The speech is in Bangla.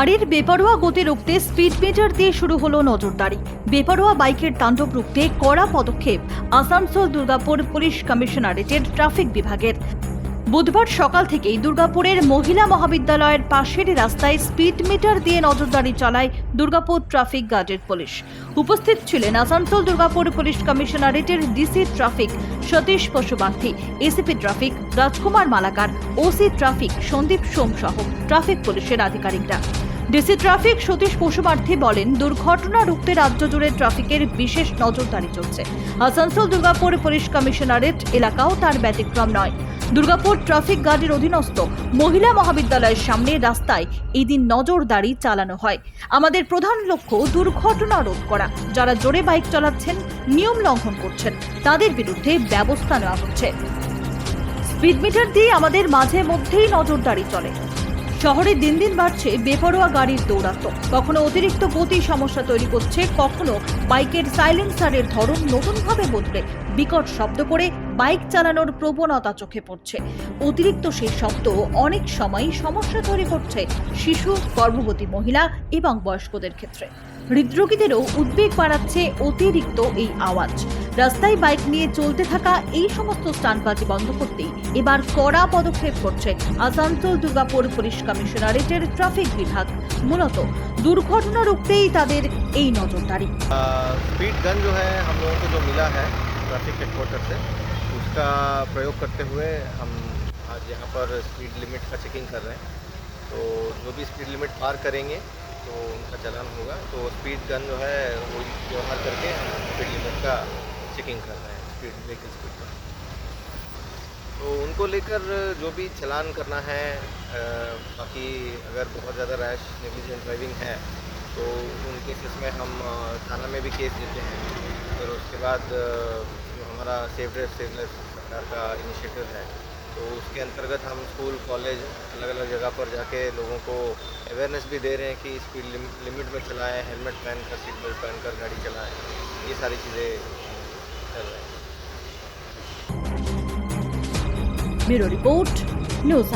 গাড়ির বেপরোয়া গতি রুখতে স্পিড মিটার দিয়ে শুরু হলো নজরদারি। বেপরোয়া বাইকের তাণ্ডব রুখতে কড়া পদক্ষেপ আসানসোল দুর্গাপুর পুলিশ কমিশনারেটের ট্রাফিক বিভাগের। বুধবার সকাল থেকেই দুর্গাপুরের মহিলা মহাবিদ্যালয়ের পাশের রাস্তায় স্পিড মিটার দিয়ে নজরদারি চালায় দুর্গাপুর ট্রাফিক গার্ডের পুলিশ। উপস্থিত ছিলেন Asansol Durgapur police কমিশনারেটের DC traffic Satish Pashuparthi ACP traffic Rajkumar Malakar, OC traffic Sandip Som সহ ট্রাফিক পুলিশের আধিকারিকরা। ডিসি ট্রাফিক সতীশ পশুপার্থী বলেন, দুর্ঘটনা রুখতে রাজ্য জুড়ে ট্রাফিকের বিশেষ নজরদারি চলছে। আসানসোল দুর্গাপুর পুলিশ কমিশনারেট এলাকাও তার ব্যতিক্রম নয়। দুর্গাপুর ট্রাফিক গার্ডের অধীনস্থ মহিলা মহাবিদ্যালয়ের সামনে রাস্তায় এদিন নজরদারি চালানো হয়। আমাদের প্রধান লক্ষ্য, দুর্ঘটনা রোধ করা। যারা জোরে বাইক চালাচ্ছেন, নিয়ম লঙ্ঘন করছেন, তাদের বিরুদ্ধে ব্যবস্থা নেওয়া হচ্ছে। স্পিড মিটার দিয়ে আমাদের মাঝে মধ্যেই নজরদারি চলে। শহরে দিন দিন বাড়ছে বেপরোয়া গাড়ির দৌরাত্ম। কখনো অতিরিক্ত গতি সমস্যা তৈরি করছে, কখনো বাইকের সাইলেন্সারের ধরন নতুনভাবে বদলে। বিকট শব্দ করে বাইক চালানোর প্রবণতা চোখে পড়ছে অতিরিক্ত সেই শব্দ অনেক সময় সমস্যা তৈরি করছে শিশু গর্ভবতী মহিলা এবং বয়স্কদের ক্ষেত্রে হৃদরোগীদেরও উদ্বেগ বাড়াচ্ছে অতিরিক্ত এই আওয়াজ রাস্তায় বাইক নিয়ে চলতে থাকা এই সমস্ত স্টানবাজি বন্ধ করতেই এবার কড়া পদক্ষেপ করছে আসানসোল দুর্গাপুর পুলিশ কমিশনারেটের ট্রাফিক বিভাগ মূলত দুর্ঘটনা রুখতেই তাদের এই নজরদারি स्पीड गन जो है हम लोगों को जो मिला है ट्रैफिक हेडक्वार्टर से उसका प्रयोग करते हुए हम आज यहाँ पर स्पीड लिमिट का चेकिंग कर रहे हैं। तो जो भी स्पीड लिमिट पार करेंगे तो उनका चलान होगा। तो स्पीड गन जो है, वो व्यवहार करके हम स्पीड लिमिट का चेकिंग कर रहे हैं स्पीड व्हीकल स्पीड का तो उनको लेकर जो भी चलान करना है बाकी अगर बहुत ज़्यादा रैश नेग्लिजेंट ड्राइविंग है तो उन केसेस में हम थाना में भी केस देते हैं। फिर उसके बाद हमारा सेफ़ ड्रेस सरकार का इनिशिएटिव है। तो उसके अंतर्गत हम स्कूल कॉलेज अलग अलग जगह पर जाके लोगों को अवेयरनेस भी दे रहे हैं कि स्पीड लिमिट में चलाएँ हेलमेट पहन कर सीट बेल्ट पहन कर गाड़ी चलाएँ। ये सारी चीज़ें कर रहे हैं। Bureau report, news